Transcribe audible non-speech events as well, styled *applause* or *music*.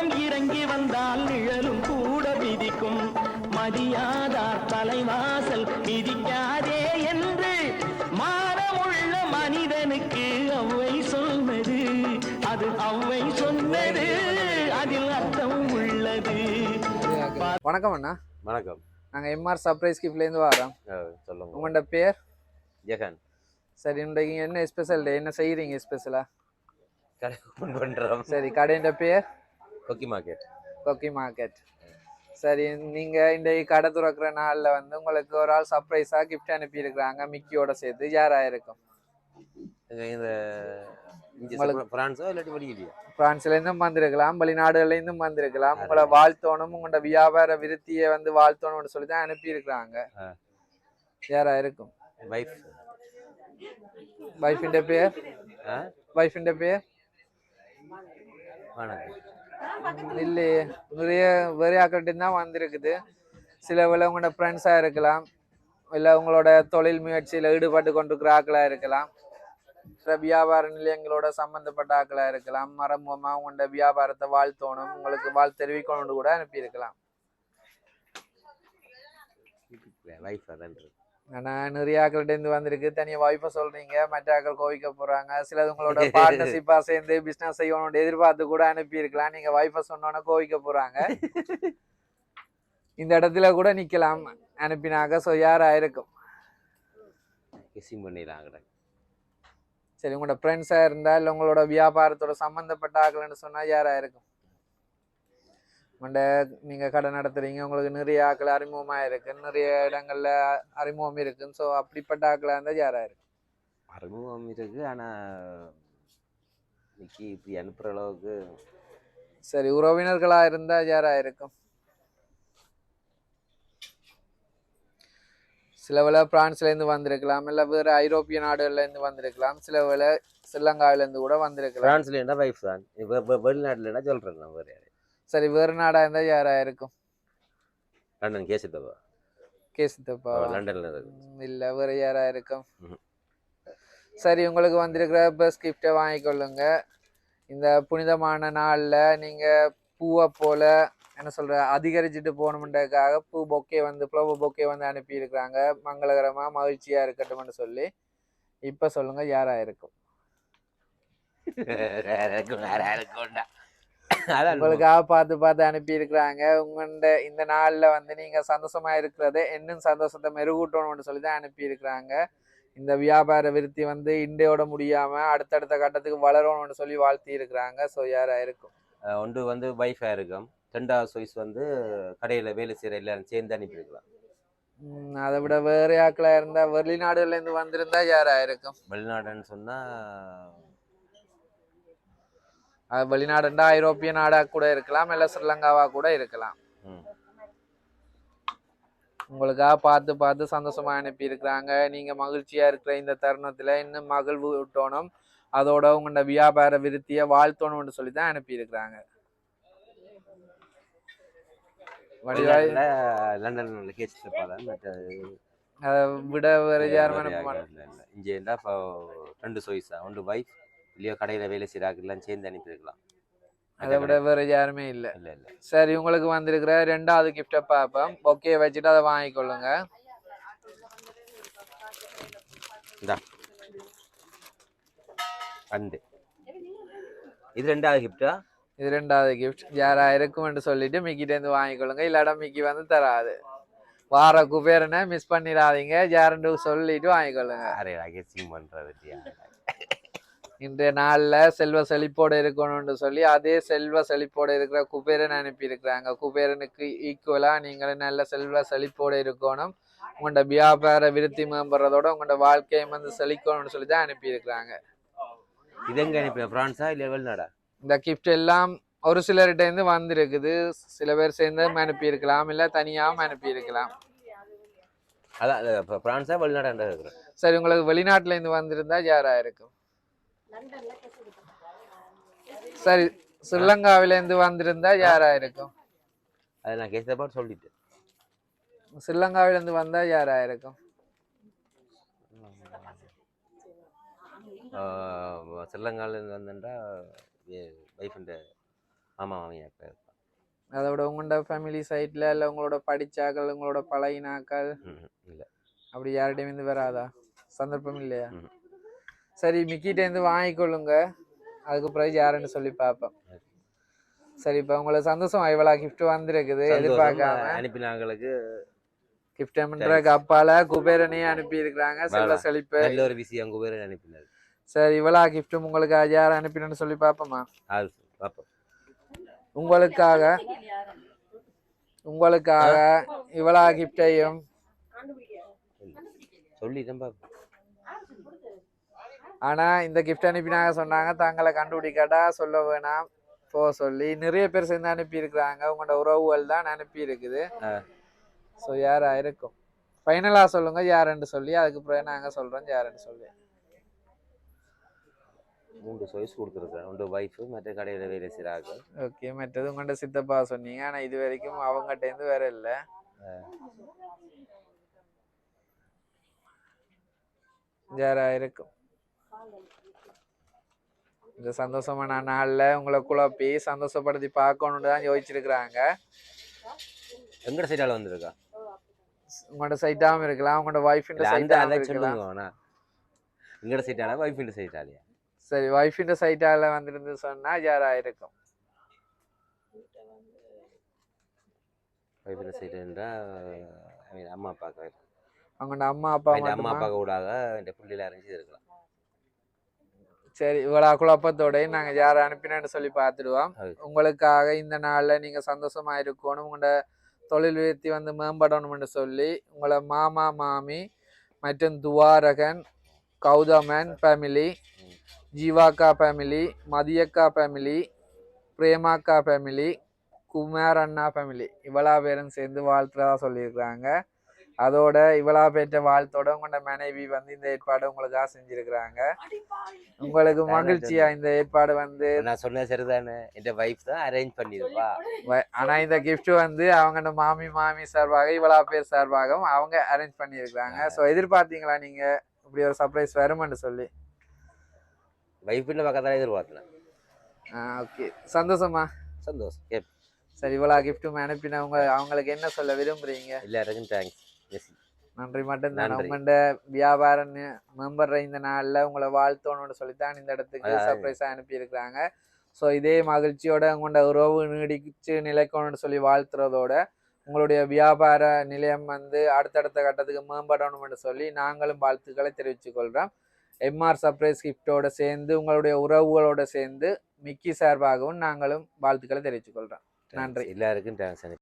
கொஞ்சம் இறங்கி வந்தால் நிழலும் கூட மிதிக்கும். மதியாதார் தலைவாசல் மிதிக்காதே என்று மானமுள்ள மனிதனுக்கு அவ்வை சொன்னது. அது அவ்வை சொன்னது அதில் அர்த்தம் உள்ளது. வணக்கம் அண்ணா. வணக்கம். நாங்கள் எம்ஆர் சர்ப்ரைஸ் கிஃப்ட்லேருந்து வரோம் சொல்லுங்க. உங்களோட பேர்? ஜெகன். சரி இன்றைக்கு என்ன ஸ்பெஷல் டே என்ன செய்கிறீங்க ஸ்பெஷலாக கடை ஓப்பன் பண்ணுறோம் சரி கடையின் பேர்? கொக்கி மார்க்கெட் கொக்கி மார்க்கெட் சரி நீங்கள் இன்றைக்கு கடை துறக்கிற நாளில் வந்து உங்களுக்கு ஒரு ஆள் சர்ப்ரைஸாக கிஃப்ட் அனுப்பியிருக்கிறாங்க மிக்கியோட சேர்த்து. யாராக இருக்கும்? இந்த பிரான்ஸ்லேருந்தும் வந்திருக்கலாம் வெளிநாடுகள்லேருந்தும் வந்திருக்கலாம். உங்களை வாழ்த்தோணும் உங்களோட வியாபார விருத்தியை வந்து வாழ்த்தோணும்னு சொல்லி தான் அனுப்பியிருக்கிறாங்க. யாரா இருக்கும்? வைஃப் வைஃபின் பேர்? வைஃபின் பேர்? வணக்கம். இல்லையே நிறைய வேறு ஆக்கள்கிட்ட தான் வந்திருக்குது. சில வேளை உங்களோட ஃப்ரெண்ட்ஸாக இருக்கலாம். இல்லை உங்களோட தொழில் முயற்சியில் ஈடுபட்டு கொண்டிருக்கிற ஆக்களாக இருக்கலாம். சில வியாபார நிலையங்களோட சம்மந்தப்பட்ட ஆக்களாக இருக்கலாம். மரமுகமாக உங்களோட வியாபாரத்தை வாழ்த்தோணும் உங்களுக்கு வாழ் தெரிவிக்கணும்னு கூட அனுப்பியிருக்கலாம். வைஃப் அதான் ஆனால் நிறைய ஆக்கள்கிட்டேருந்து வந்திருக்கு. தனியாக வாய்ப்பை சொல்கிறீங்க மற்ற ஆக்கள் கோவிக்க போகிறாங்க சிலது உங்களோட *laughs* பார்ட்னர்ஷிப்பாக சேர்ந்து பிஸ்னஸ் செய்யணும்னு எதிர்பார்த்து கூட அனுப்பியிருக்கலாம். நீங்கள் வாய்ப்பை சொன்னோன்னே கோவிக்க போகிறாங்க இந்த இடத்துல கூட நிற்கலாம் அனுப்பினாக்க ஸோ யாராக இருக்கும். கிசிங் பண்ணிடலாம் கடை சரி உங்களோட ஃப்ரெண்ட்ஸாக இருந்தால் இல்லை உங்களோட வியாபாரத்தோட சம்மந்தப்பட்ட ஆக்கள்னு சொன்னால் யாராக இருக்கும்? உங்கள்ட நீங்கள் கடை நடத்துறீங்க உங்களுக்கு நிறைய ஆக்கள் அறிமுகமாக இருக்கு நிறைய இடங்கள்ல அறிமுகம் இருக்குன்னு ஸோ அப்படிப்பட்ட ஆக்களாக இருந்தால் யாராக இருக்கும் அறிமுகம் இருக்கு ஆனால் இன்னைக்கு இப்படி அனுப்புகிற அளவுக்கு சரி உறவினர்களாக இருந்தால் யாராக இருக்கும்? சில வேளை பிரான்ஸ்லேருந்து வந்திருக்கலாம் இல்லை வேறு ஐரோப்பிய நாடுகள்லேருந்து வந்திருக்கலாம் சில வேளை ஸ்ரீலங்காவிலேருந்து கூட வந்திருக்கலாம். ஃப்ரான்ஸில் இருந்தால் வைஃப் தான். இப்போ வெளிநாட்டில் என்ன சொல்கிறேன் நான் வேறு சரி வேறு நாடாக இருந்தால் யாராக இருக்கும்? லண்டன் கேசித்தவா கேசித்தப்பா லண்டனில் இருக்கு இல்லை வேறு யாராக இருக்கும். சரி உங்களுக்கு வந்திருக்கிற பெஸ்ட் கிஃப்டை வாங்கிக்கொள்ளுங்க இந்த புனிதமான நாளில் நீங்கள் பூவை போல என்ன சொல்ற அதிகரிச்சுட்டு போகணுன்றதுக்காக பூ பொக்கே வந்து ஃப்ளவர் பொக்கே வந்து அனுப்பியிருக்கிறாங்க. மங்களகரமாக மகிழ்ச்சியாக இருக்கட்டும்னு சொல்லி. இப்போ சொல்லுங்க யாராக இருக்கும்? *laughs* வேற இருக்கும் உங்களுக்காக பார்த்து பார்த்து அனுப்பியிருக்கிறாங்க. உங்கள்ட இந்த நாளில் வந்து நீங்கள் சந்தோஷமா இருக்கிறத இன்னும் சந்தோஷத்தை மெருகூட்டணும்னு சொல்லி தான் அனுப்பியிருக்கிறாங்க. இந்த வியாபார விருத்தி வந்து இண்டையோட முடியாம அடுத்தடுத்த கட்டத்துக்கு வளரணும்னு சொல்லி வாழ்த்தி இருக்கிறாங்க ஸோ யாரா இருக்கும்? ஒன்று வந்து வைஃபாக இருக்கும். ரெண்டாவது சாய்ஸ் வந்து கடையில் வேலை செய்கிற எல்லாரும் சேர்ந்து அனுப்பியிருக்கலாம். அதை விட வேற ஆக்களா இருந்தா வெளிநாடுகள்ல இருந்து வந்திருந்தா யாரா இருக்கும்? வெளிநாடுன்னு சொன்னால் வெளிநாடுண்டா ஐரோப்பிய நாடா கூட இருக்கலாம் இல்ல ஸ்ரீலங்காவா கூட இருக்கலாம். உங்களுக்காக பார்த்து பார்த்து சந்தோஷமா அனுப்பி இருக்கிறாங்க நீங்க மகிழ்ச்சியா இருக்கிற இந்த தருணத்துல இன்னும் மகிழ்வு விட்டோணும் அதோட உங்களோட வியாபார விருத்தியை வாழ்த்தணும்னு சொல்லி தான் அனுப்பி இருக்கிறாங்க வடிவாய்? அதை விட வேற யாரும் இங்கே ரெண்டு சாய்ஸா ஒன்று வைஃப் இல்லையோ கடையில் வேலை செய்கிறாக்கெல்லாம் சேர்ந்து அனுப்பியிருக்கலாம். அதை விட வேற யாருமே இல்ல. இல்லை இல்லை. சரி உங்களுக்கு வந்திருக்கிற ரெண்டாவது கிஃப்டை பார்ப்போம். ஓகே வச்சுட்டு அதை வாங்கிக்கொள்ளுங்க. அண்டு. இது ரெண்டாவது கிஃப்டா இது ரெண்டாவது கிஃப்ட் யாரா இருக்கும்னு சொல்லிட்டு மிக்கிட்ட இருந்து வாங்கிக்கொள்ளுங்க. இல்லாட்டா மிக்கி வந்து தராது. வார குபேரனை மிஸ் பண்ணிடாதீங்க. யாருன்னு சொல்லிட்டு வாங்கிக்கொள்ளுங்க. அரே கெஸ்டிங் பண்ணுறது இன்றைய நாள்ல செல்வ செழிப்போட இருக்கணும்னு சொல்லி அதே செல்வ செழிப்போட இருக்கிற குபேரன் அனுப்பி இருக்கிறாங்க குபேரனுக்கு ஈக்குவலா நீங்களும் நல்ல செல்வ செழிப்போட இருக்கணும். உங்களோட வியாபார விருத்தி மேம்படுறதோட உங்களோட வாழ்க்கையை வந்து செழிக்கணும்னு சொல்லி தான் அனுப்பி இருக்கிறாங்க இது எங்கே அனுப்பின? ஃப்ரான்ஸா இல்லை வெளிநாடா? இந்த கிஃப்ட் எல்லாம் ஒரு சிலர்கிட்ட இருந்து வந்திருக்குது. சில பேர் சேர்ந்து அனுப்பி இருக்கலாம் இல்ல தனியாகவும் அனுப்பி இருக்கலாம் அதான் ஃப்ரான்ஸா வெளிநாடாண்டா சரி உங்களுக்கு வெளிநாட்டுல இருந்து வந்திருந்தா யாரா இருக்கும்? சரி ஸ்ரீலங்காவில இருந்து வந்திருந்தா யாரா இருக்கும்? அதை நான் கேஸ் பாட்டு சொல்லிட்டேன். ஸ்ரீலங்காவில இருந்து வந்தா யாரா இருக்கும்? ஸ்ரீலங்காலேருந்து வந்தேன்டா வைஃபுண்ட மாமா மாமியா அதோட உங்களோட ஃபேமிலி சைட்ல இல்ல உங்களோட படிச்சாக்கள் உங்களோட பழகினாக்கள்? இல்லை. அப்படி யார்கிட்டயும் இருந்து வராதா? சந்தர்ப்பம் இல்லையா. சரி மிக்கிட்ட இருந்து வாங்கிக்கொள்ளுங்க. அதுக்கு பிறகு யாருன்னு சொல்லி பார்ப்போம். சரி இப்போ உங்களுக்கு சந்தோஷம் இவ்வளோ கிஃப்ட் வந்திருக்குது. எதிர்பார்க்காம. அனுப்பினாங்களுக்கு கிஃப்ட்ன்றக்கு அப்பால குபேரனையே அனுப்பி இருக்கிறாங்க வேணாம். செழிப்பு. நல்ல ஒரு விஷயம் பேர் அனுப்பினாரு. சரி இவ்வளோ கிஃப்ட்டும் உங்களுக்கு யார் அனுப்பினு சொல்லி பார்ப்போமா? பார்ப்போம். உங்களுக்காக உங்களுக்காக இவ்வளோ கிஃப்டையும் சொல்லிட்டேன் பார்ப்போம். ஆனா இந்த கிஃப்ட் அனுப்பினாங்க சொன்னாங்க. தங்களை கண்டுபிடிக்காட்டா சொல்ல வேணாம் போ சொல்லி. நிறைய பேர் சேர்ந்து அனுப்பி இருக்கிறாங்க உங்களோட உறவுகள் தான் அனுப்பி இருக்குது ஆ. ஸோ யாரா இருக்கும் ஃபைனலா சொல்லுங்க யாருன்னு சொல்லி. அதுக்கு பிறகு நாங்க சொல்றோம் யாருன்னு சொல்லி. மூன்று சாய்ஸ் கொடுத்துருக்கேன் ஒன்று ஒய்ஃபு மற்ற கடையில் வேலை செய்கிறாங்க ஓகே மற்றது உங்கள்கிட்ட சித்தப்பா சொன்னீங்க. ஆனா இது வரைக்கும் அவங்ககிட்ட இருந்து வேற இல்லை. யாரா இருக்கும் இந்த சந்தோஷமான நாள்ல உங்களை குழப்பி சந்தோஷப்படுத்தி பார்க்கணும்னு தான் யோசிச்சிருக்கிறாங்க. எங்கட சைடால வந்திருக்கா? உங்களோட சைட்டாவும் இருக்கலாம் உங்களோட ஒய்ஃபின் அதை இருக்கலாம். எங்கட சைட்டால ஒய்ஃபின் சைட்டாலையா சரி ஒய்ஃபின் சைட்டால வந்திருந்து சொன்னா யாரா இருக்கும்? ஒய்ஃபின் சைட்டுன்றா அம்மா அப்பாவுக்கு அவங்களோட அம்மா அப்பா அம்மா அப்பாவுக்கு கூடாக என் பிள்ளையில அரைஞ்சி இருக்கலாம். சரி இவ்வளவு குழப்பத்தோட நாங்க யாரை அனுப்பினேன்னு சொல்லி பார்த்துடுவோம். உங்களுக்காக இந்த நாள்ல நீங்க சந்தோஷமா இருக்கணும் உங்களோட தொழில் விருத்தி வந்து மேம்படணும்னு சொல்லி உங்களை மாமா மாமி மற்றும் துவாரகன் கௌதமன் ஃபேமிலி. ஜீவாக்கா ஃபேமிலி மதியக்கா ஃபேமிலி பிரேமாக்கா ஃபேமிலி குமார் அண்ணா ஃபேமிலி இவ்வளோ பேரும் சேர்ந்து வாழ்த்துறதா சொல்லியிருக்கிறாங்க. அதோட இவ்வளோ பேர்ட்ட வாழ்த்தோட உங்களோட மனைவி வந்து இந்த ஏற்பாடு உங்களுக்காக செஞ்சிருக்கிறாங்க. உங்களுக்கு மகிழ்ச்சியா இந்த ஏற்பாடு வந்து? நான் சொன்னது சரிதானே? என் வைஃப் தான் அரேஞ்ச் பண்ணிருப்பா. வ- ஆனா இந்த கிஃப்ட் வந்து அவங்க மாமி மாமி சார்பாக இவ்வளவு பேர் சார்பாகவும் அவங்க அரேஞ்ச் பண்ணியிருக்கிறாங்க ஸோ எதிர்பார்த்தீங்களா நீங்க? இப்படி ஒரு சர்ப்ரைஸ் வருமென்னு சொல்லி. வைஃபின் பக்கத்தால எதிர்பார்த்தேன் ஓகே சந்தோஷமா. சந்தோஷம் சரி இவ்வளவு கிஃப்ட்டும் அனுப்பினவங்க அவங்களுக்கு என்ன சொல்ல விரும்புறீங்க? எல்லாருக்கும் தேங்க்ஸ் நன்றி மட்டும்தான். உங்கள்ட வியாபாரம் மெம்பர் இந்த நாள்ல உங்களை வாழ்த்தணும்னு சொல்லித்தான் இந்த இடத்துக்கு அதான். சர்ப்ரைஸா அனுப்பி இருக்கிறாங்க ஸோ இதே மகிழ்ச்சியோட உங்களோட உறவு நீடிச்சு நிலைக்கணும்னு சொல்லி வாழ்த்துறதோட உங்களுடைய வியாபார நிலையம் வந்து அடுத்தடுத்த கட்டத்துக்கு மேம்படணும்னு சொல்லி நாங்களும் வாழ்த்துக்களை தெரிவித்துக் கொள்கிறோம் எம்ஆர் சர்ப்ரைஸ் கிஃப்டோட சேர்ந்து உங்களுடைய உறவுகளோட சேர்ந்து மிக்கி சார்பாகவும் நாங்களும் வாழ்த்துக்களை தெரிவித்துக் கொள்கிறோம் நன்றி. எல்லாருக்கும் தேங்க்ஸ்